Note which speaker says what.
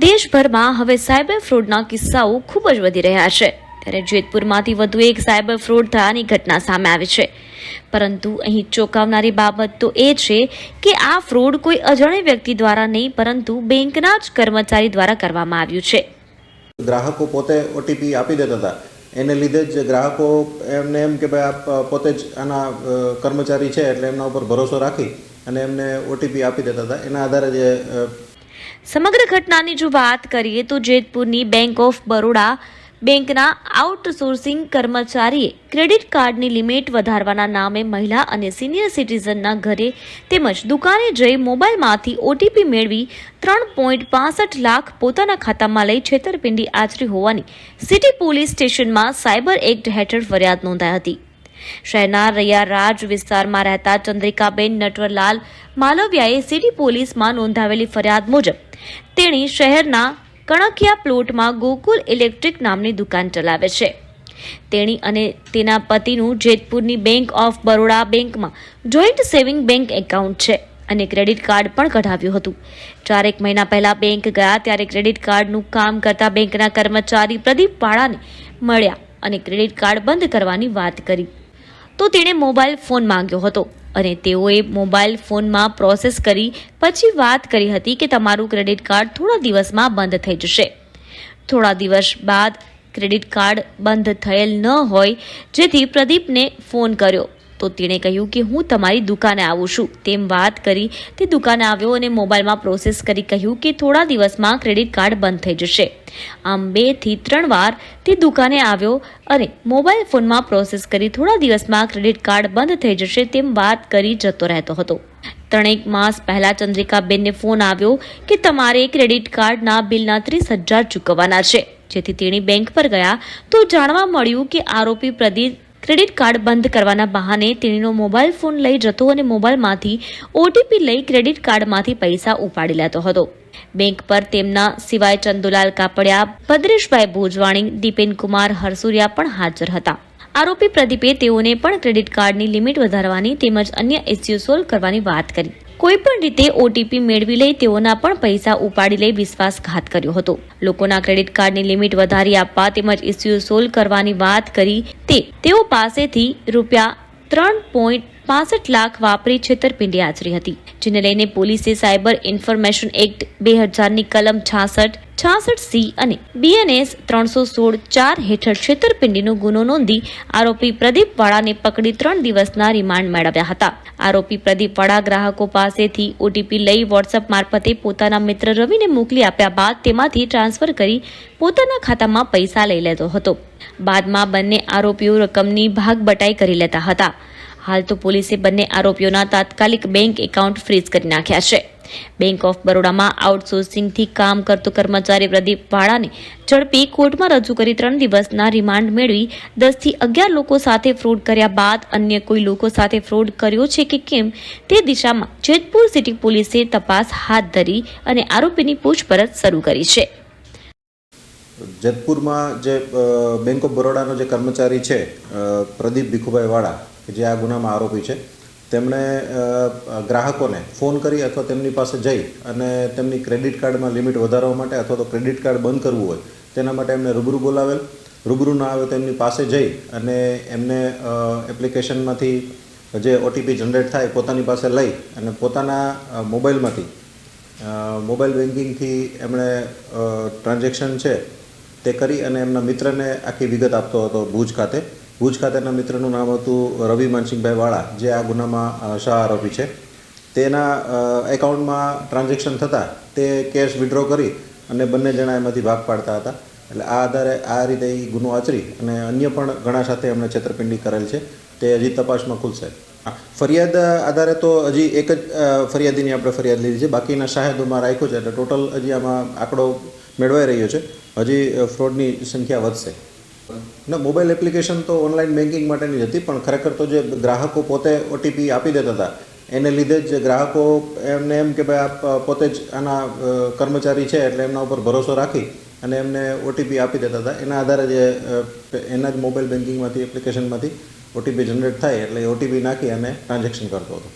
Speaker 1: દેશભરમાં હવે સાયબર ફ્રોડના કિસ્સાઓ ખૂબ જ વધી રહ્યા છે. ત્યારે જેતપુરમાંથી વધુ એક સાયબર ફ્રોડ થયાની ઘટના સામે આવી છે. પરંતુ અહીં ચોંકાવનારી બાબત તો એ છે કે આ ફ્રોડ કોઈ અજાણ્યા વ્યક્તિ દ્વારા નહીં, પરંતુ બેંકના જ કર્મચારી દ્વારા કરવામાં આવ્યું છે.
Speaker 2: ગ્રાહકો પોતે ઓટીપી આપી દેતા હતા. એને લીધે જ ગ્રાહકો એમને એમ કે ભાઈ આપ પોતે જ આના કર્મચારી છે એટલે એમના ઉપર ભરોસો રાખી અને એમને ઓટીપી આપી દેતા હતા. એના આધારે જે
Speaker 1: સમગ્ર ઘટનાની જો વાત કરીએ તો જેતપુરની બેંક ઓફ બરોડા બેંકના આઉટસોર્સિંગ કર્મચારીએ ક્રેડિટ કાર્ડની લિમિટ વધારવાના નામે મહિલા અને સિનિયર સિટીઝનના ઘરે તેમજ દુકાને જઈ મોબાઈલમાંથી ઓટીપી મેળવી ત્રણ પોઈન્ટ પાસઠ લાખ પોતાના ખાતામાં લઈ છેતરપિંડી આચરી હોવાની સિટી પોલીસ સ્ટેશનમાં સાયબર એક્ટ હેઠળ ફરિયાદ નોંધાઈ હતી. શહેરના રૈયા રાજ વિસ્તારમાં રહેતા ચંદ્રિકાબેન નટવરલાલ માલવિયાએ સિટી પોલીસમાં નોંધાવેલી ફરિયાદ મુજબ તેણી શહેરના કણકિયા પ્લોટમાં ગોકુલ ઇલેક્ટ્રિક નામની દુકાન ચલાવે છે. તેણી અને તેના પતિનું જેતપુરની બેંક ઓફ બરોડા બેંકમાં જોઈન્ટ સેવિંગ બેંક એકાઉન્ટ છે અને ક્રેડિટ કાર્ડ પણ કઢાવ્યું હતું. ચારેક મહિના પહેલા બેંક ગયા ત્યારે ક્રેડિટ કાર્ડનું કામ કરતા બેંકના કર્મચારી પ્રદીપ પાળાને મળ્યા અને ક્રેડિટ કાર્ડ બંધ કરવાની વાત કરી. તો તેણે મોબાઈલ ફોન માંગ્યો હતો. અને તેઓએ મોબાઈલ ફોનમાં પ્રોસેસ કરી, પછી વાત કરી હતી કે તમારું ક્રેડિટ કાર્ડ થોડા દિવસમાં બંધ થઈ જશે. થોડા દિવસ બાદ ક્રેડિટ કાર્ડ બંધ થયેલ ન હોય, જેથી પ્રદીપને ફોન કર્યો. તો તેણે કહ્યું કે હું તમારી દુકાને આવું છું. તેમ વાત કરી, તે દુકાને આવ્યો અને મોબાઈલમાં પ્રોસેસ કરી કહ્યું કે થોડા દિવસમાં ક્રેડિટ કાર્ડ બંધ થઈ જશે. આમ બેથી ત્રણ વાર તે દુકાને આવ્યો અને મોબાઈલ ફોનમાં પ્રોસેસ કરી થોડા દિવસમાં ક્રેડિટ કાર્ડ બંધ થઈ જશે તેમ વાત કરી જતો રહેતો હતો. ત્રણેક માસ પહેલા ચંદ્રિકાબેનને ફોન આવ્યો કે તમારે ક્રેડિટ કાર્ડના બિલના ત્રીસ હજાર ચૂકવવાના છે. જેથી તેણી બેંક પર ગયા તો જાણવા મળ્યું કે આરોપી પ્રદીપ ક્રેડિટ કાર્ડ બંધ કરવાના બહાને તેણીનો મોબાઈલ ફોન લઈ જતો અને મોબાઈલમાંથી ઓટીપી લઈ ક્રેડિટ કાર્ડમાંથી પૈસા ઉપાડી લેતો હતો. બેંક પર તેમના સિવાય ચંદુલાલ કાપડિયા, ભદ્રેશભાઈ ભોજવાણી દીપેન કુમાર હરસુરિયા પણ હાજર હતા. આરોપી પ્રદીપે તેઓને પણ ક્રેડિટ કાર્ડની લિમિટ વધારવાની તેમજ અન્ય ઇસ્યુ સોલ્વ કરવાની વાત કરી. કોઈ પણ રીતે ઓટીપી મેળવી લઈ તેઓના પણ પૈસા ઉપાડી લઈ વિશ્વાસઘાત કર્યો હતો. લોકોના ક્રેડિટ કાર્ડની લિમિટ વધારી આપવા તેમજ ઇસ્યુ સોલ્વ કરવાની વાત કરી તે તેઓ પાસેથી રૂપિયા ત્રણ પોઈન્ટ પાસઠ લાખ વાપરી છેતરપિંડી આચરી હતી, જેને લઈને પોલીસે સાયબર ઇન્ફોર્મેશન એક્ટ બે હજારની કલમ છાસઠ છાસઠ સી અને બીએનએસ ત્રણસો સોળ ચાર હેઠળ છેતરપિંડીનો ગુનો નોંધી આરોપી પ્રદીપ વાળાને પકડી ત્રણ દિવસના રિમાન્ડ મેળવ્યા હતા. આરોપી પ્રદીપ વાળા ગ્રાહકો પાસેથી ઓટીપી લઈ વોટ્સઅપ મારફતે પોતાના મિત્ર રવિને મોકલી આપ્યા બાદ તેમાંથી ટ્રાન્સફર કરી પોતાના ખાતામાં પૈસા લઈ લેતો હતો. બાદમાં બંને આરોપીઓ રકમની ભાગ બટાઈ કરી લેતા હતા. હાલ તો પોલીસે બંને આરોપીઓના તાત્કાલિક બેંક એકાઉન્ટ ફ્રીઝ કરી નાખ્યા છે. બેંક ઓફ બરોડામાં આઉટસોર્સિંગથી કામ કરતો કર્મચારી પ્રદીપ વાળાને ઝડપી કોર્ટમાં રજૂ કરી ત્રણ દિવસના રિમાન્ડ મેળવી દસથી અગિયાર લોકો સાથે ફ્રોડ કર્યા બાદ અન્ય કોઈ લોકો સાથે ફ્રોડ કર્યો છે કે કેમ તે દિશામાં જેતપુર સિટી પોલીસે તપાસ હાથ ધરી અને આરોપીની પૂછપરછ શરૂ કરી છે.
Speaker 2: જેતપુરમાં જે બેંક ઓફ બરોડાનો જે કર્મચારી છે પ્રદીપ ભીખુભાઈ વાળા જે આ ગુનામાં આરોપી છે, તેમણે ગ્રાહકોને ફોન કરી અથવા તેમની પાસે જઈ અને તેમની ક્રેડિટ કાર્ડમાં લિમિટ વધારવા માટે અથવા તો ક્રેડિટ કાર્ડ બંધ કરવું હોય, તેના માટે એમને રૂબરૂ બોલાવેલ. રૂબરૂ ના આવે તો એમની પાસે જઈ અને એમને એપ્લિકેશનમાંથી જે ઓટીપી જનરેટ થાય પોતાની પાસે લઈ અને પોતાના મોબાઈલમાંથી મોબાઈલ બેન્કિંગથી એમણે ટ્રાન્ઝેક્શન છે તે કરી અને એમના મિત્રને આખી વિગત આપતો હતો ભુજ ખાતે. ભુજ ખાતેના મિત્રનું નામ હતું રવિ માનસિંહભાઈ વાળા, જે આ ગુનામાં શાહ આરોપી છે. તેના એકાઉન્ટમાં ટ્રાન્ઝેક્શન થતાં તે કેશ વિડ્રો કરી અને બંને જણા એમાંથી ભાગ પાડતા હતા. એટલે આ આધારે આ રીતે એ ગુનો આચરી અને અન્ય પણ ઘણા સાથે એમણે છેતરપિંડી કરેલ છે. તે હજી તપાસમાં ખુલશે. ફરિયાદ આધારે તો હજી એક જ ફરિયાદીની આપણે ફરિયાદ લીધી છે. બાકીના શાહેદોમાં રાખ્યો છે. એટલે ટોટલ હજી આમાં આંકડો મેળવાઈ રહ્યો છે. હજી ફ્રોડની સંખ્યા વધશે. ના મોબાઈલ એપ્લિકેશન તો ઓનલાઈન બેન્કિંગ માટેની હતી, પણ ખરેખર તો જે ગ્રાહકો પોતે ઓટીપી આપી દેતા હતા, એને લીધે જ ગ્રાહકો એમને એમ કે ભાઈ આપ પોતે જ આના કર્મચારી છે એટલે એમના ઉપર ભરોસો રાખી અને એમને ઓટીપી આપી દેતા હતા. એના આધારે જે એના જ મોબાઈલ બેન્કિંગમાંથી એપ્લિકેશનમાંથી ઓટીપી જનરેટ થાય એટલે ઓટીપી નાખી અને ટ્રાન્ઝેક્શન કરતો હતો.